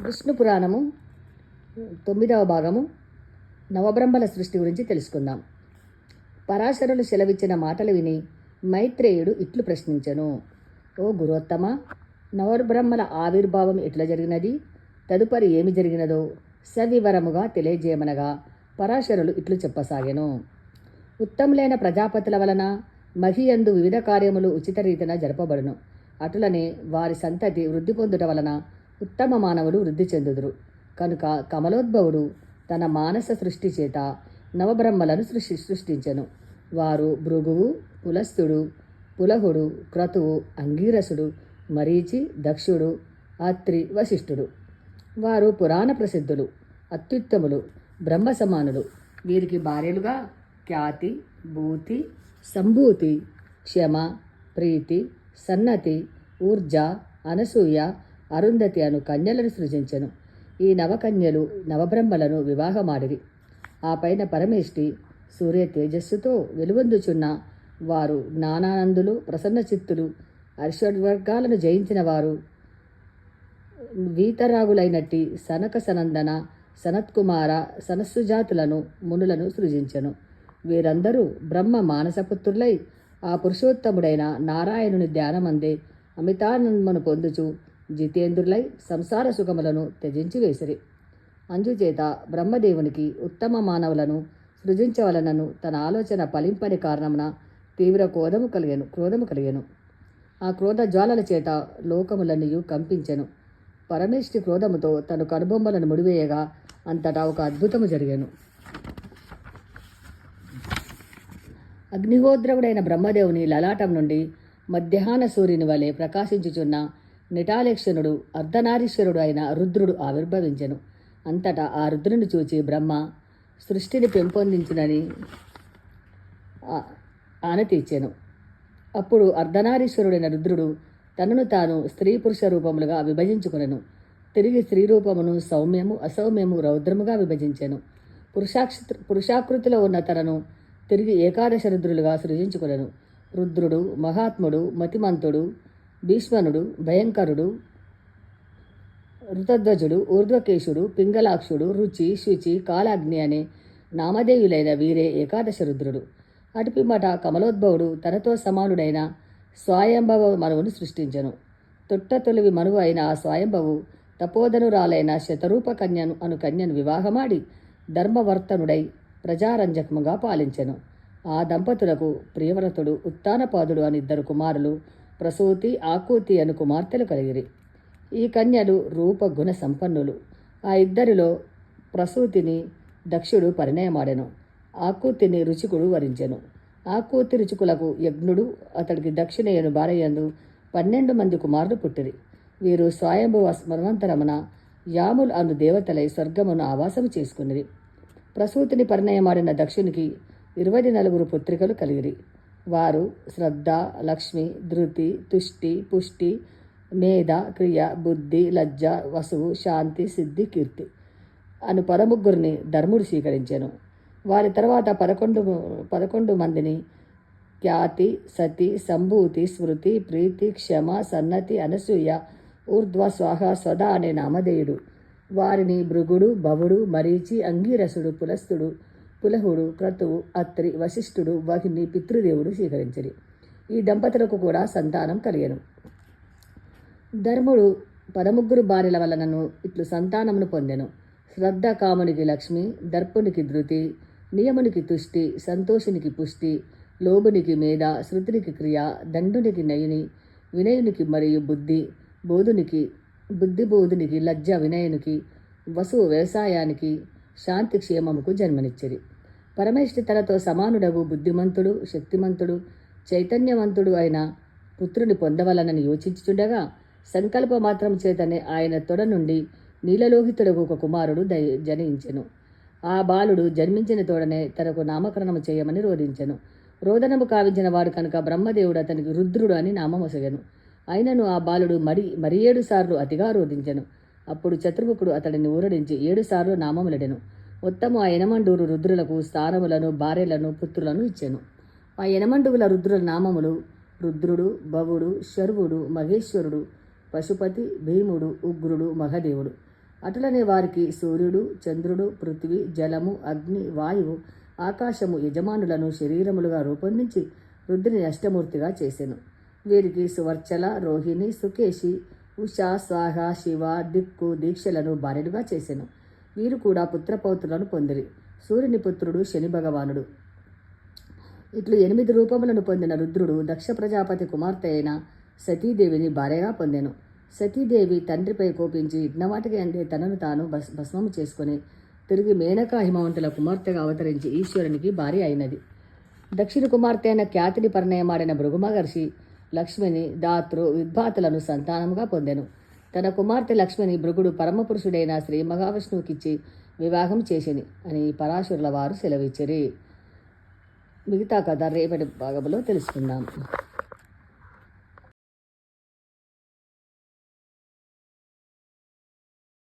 విష్ణు పురాణము తొమ్మిదవ భాగము నవబ్రహ్మల సృష్టి గురించి తెలుసుకుందాం. పరాశరులు సెలవిచ్చిన మాటలు విని మైత్రేయుడు ఇట్లు ప్రశ్నించను. ఓ గురోత్తమ నవబ్రహ్మల ఆవిర్భావం ఎట్లా జరిగినది? తదుపరి ఏమి జరిగినదో సవివరముగా తెలియజేయమనగా పరాశరులు ఇట్లు చెప్పసాగెను. ఉత్తములైన ప్రజాపతుల వలన మహియందు వివిధ కార్యములు ఉచిత రీతిన జరపబడును. అటులనే వారి సంతతి వృద్ధి పొందుట వలన ఉత్తమ మానవులు వృద్ధి చెందుదురు. కనుక కమలోద్భవుడు తన మానస సృష్టి చేత నవబ్రహ్మలను సృష్టి సృష్టించెను. వారు భృగువు పులస్థుడు పులహుడు క్రతువు అంగీరసుడు మరీచి దక్షుడు అత్రి వశిష్ఠుడు. వారు పురాణ ప్రసిద్ధులు అత్యుత్తములు బ్రహ్మ సమానులు వీరికి భార్యలుగా ఖ్యాతి భూతి సంభూతి క్షమ ప్రీతి సన్నతి ఊర్జ అనసూయ అరుంధతి అను కన్యలను సృజించెను. ఈ నవకన్యలు నవబ్రహ్మలను వివాహమాడిరి. ఆ పైన పరమేష్టి సూర్య తేజస్సుతో వెలువొందుచున్న వారు జ్ఞానానందులు ప్రసన్న చిత్తులు జయించిన వారు వీతరాగులైనట్టి సనక సనందన సనత్కుమార సనస్సుజాతులను మునులను సృజించెను. వీరందరూ బ్రహ్మ మానసపుత్రులై ఆ పురుషోత్తముడైన నారాయణుని ధ్యానమందే అమితానందమును పొందుచు జితేంద్రులై సంసార సుఖములను త్యజించి వేసిరి అంజుచేత బ్రహ్మదేవునికి ఉత్తమ మానవులను సృజించవలనను తన ఆలోచన ఫలింపని కారణమున తీవ్ర క్రోధము కలిగెను క్రోధము కలిగెను. ఆ క్రోధ జ్వాలల చేత లోకములనియు కంపించెను. పరమేష్టి క్రోధముతో తను కనుబొమ్మలను ముడివేయగా అంతటా ఒక అద్భుతము జరిగాను. అగ్నిహోద్రవుడైన బ్రహ్మదేవుని లలాటం నుండి మధ్యాహ్న సూర్యుని వలె ప్రకాశించుచున్న నిటాలేక్షణుడు అర్ధనారీశ్వరుడు అయిన రుద్రుడు ఆవిర్భవించెను. అంతటా ఆ రుద్రుని చూచి బ్రహ్మ సృష్టిని పెంపొందించునని ఆ- అప్పుడు అర్ధనారీశ్వరుడైన రుద్రుడు తనను తాను స్త్రీ పురుష రూపములుగా విభజించుకునను. తిరిగి స్త్రీ రూపమును సౌమ్యము అసౌమ్యము రౌద్రముగా విభజించెను. పురుషాక్ష పురుషాకృతిలో ఉన్న తనను తిరిగి ఏకాదశ రుద్రులుగా సృజించుకునను. రుద్రుడు మహాత్ముడు మతిమంతుడు భీష్మనుడు భయంకరుడు ఋతధ్వజుడు ఊర్ధ్వకేశుడు పింగళాక్షుడు రుచి శుచి కాలాగ్ని అనే నామధేయులైన వీరే ఏకాదశ రుద్రుడు. అటుపిమ్మట కమలోద్భవుడు తనతో సమానుడైన స్వాయంభవ మనువును సృష్టించెను. తొట్ట తొలివి మనువు అయిన ఆ స్వయంభవు తపోధనురాలైన శతరూప కన్యను అను కన్యను వివాహమాడి ధర్మవర్తనుడై ప్రజారంజకముగా పాలించెను. ఆ దంపతులకు ప్రియవ్రతుడు ఉత్తానపాదుడు అని ఇద్దరు కుమారులు ప్రసూతి ఆకూతి అను కుమార్తెలు కలిగిరి. ఈ కన్యలు రూపగుణ సంపన్నులు. ఆ ఇద్దరిలో ప్రసూతిని దక్షుడు పరిణయమాడెను. ఆకూతిని రుచికుడు వరించెను. ఆకూతి రుచికులకు యజ్ఞుడు అతడికి దక్షిణయ్యను భార్యందు పన్నెండు మంది కుమారులు పుట్టిరి. వీరు స్వయంభువ స్మరణంతరమున యాములు అను దేవతలై స్వర్గమును ఆవాసము చేసుకునిరి. ప్రసూతిని పరిణయమాడిన దక్షునికి ఇరవై నలుగురు పుత్రికలు కలిగిరి. వారు శ్రద్ధ లక్ష్మి ధృతి తుష్టి పుష్టి మేధ క్రియ బుద్ధి లజ్జ వసువు శాంతి సిద్ధి కీర్తి. అను పరముగ్గురిని ధర్ముడు స్వీకరించాను. వారి తర్వాత పదకొండు పదకొండు మందిని ఖ్యాతి సతి సంభూతి స్మృతి ప్రీతి క్షమ సన్నతి అనసూయ ఊర్ధ్వ స్వాహ స్వద అనే నామధేయుడు. వారిని భృగుడు భవుడు మరీచి అంగీరసుడు పులస్తుడు పులహుడు క్రతువు అత్రి వశిష్ఠుడు వహిని పితృదేవుడు స్వీకరించిరి. ఈ దంపతులకు కూడా సంతానం కలిగను. ధర్ముడు పదముగ్గురు భార్యల వలనను ఇట్లు సంతానమును పొందెను. శ్రద్ధ కామునికి లక్ష్మి దర్పునికి ధృతి నియమునికి తుష్టి సంతోషునికి పుష్టి లోబునికి మేధ శృతినికి క్రియ దండునికి నయుని వినయునికి మరియు బుద్ధి బోధునికి బుద్ధి బోధునికి లజ్జ వినయునికి వసువు వ్యవసాయానికి శాంతి క్షేమముకు జన్మనిచ్చిరి. పరమేష్టి తనతో సమానుడవు బుద్ధిమంతుడు శక్తిమంతుడు చైతన్యవంతుడు అయిన పుత్రుని పొందవలనని యోచించుచుండగా సంకల్ప మాత్రం చేతనే ఆయన తొడ నుండి నీలలోహితుడకు ఒక కుమారుడు దయ జనించెను. ఆ బాలుడు జన్మించిన తోడనే తనకు నామకరణము చేయమని రోధించెను. రోదనము కావించిన వాడు కనుక బ్రహ్మదేవుడు అతనికి రుద్రుడు అని నామమొసగెను. అయినను ఆ బాలుడు మరి మరి ఏడు సార్లు అతిగా రోధించెను. అప్పుడు చతుర్ముఖుడు అతడిని ఊరడించి ఏడుసార్లు నామములడెను. ఉత్తము ఆ యనమండూరు రుద్రులకు స్థానములను భార్యలను పుత్రులను ఇచ్చాను. ఆ ఎనమండుగుల రుద్రుల నామములు రుద్రుడు భవుడు శర్వుడు మహేశ్వరుడు పశుపతి భీముడు ఉగ్రుడు మహదేవుడు. అటులనే వారికి సూర్యుడు చంద్రుడు పృథ్వీ జలము అగ్ని వాయువు ఆకాశము యజమానులను శరీరములుగా రూపొందించి రుద్రుని అష్టమూర్తిగా చేసెను. వీరికి సువర్చల రోహిణి సుకేషి ఉషా స్వాహ శివ దిక్కు దీక్షలను భార్యలుగా చేశాను వీరు కూడా పుత్రపౌత్రులను పొందిరి. సూర్యుని పుత్రుడు శని భగవానుడు. ఇట్లు ఎనిమిది రూపములను పొందిన రుద్రుడు దక్ష ప్రజాపతి కుమార్తె అయిన సతీదేవిని భార్యగా పొందెను. సతీదేవి తండ్రిపై కోపించి ఇట్నవాటికి అంటే తనను తాను భస్ భస్మము చేసుకొని తిరిగి మేనకా హిమవంతుల కుమార్తెగా అవతరించి ఈశ్వరునికి భార్య అయినది. దక్షిణ కుమార్తె అయిన ఖ్యాతిని పరిణయమాడిన భృగుమహర్షి లక్ష్మిని దాతృ విద్భాతులను సంతానముగా పొందెను. తన కుమార్తె లక్ష్మిని భృగుడు పరమపురుషుడైన శ్రీ మహావిష్ణువుకిచ్చి వివాహం చేసిని అని పరాశురుల వారు సెలవిచ్చిరి. మిగతా కథ రేపటి భాగంలో తెలుసుకుందాం.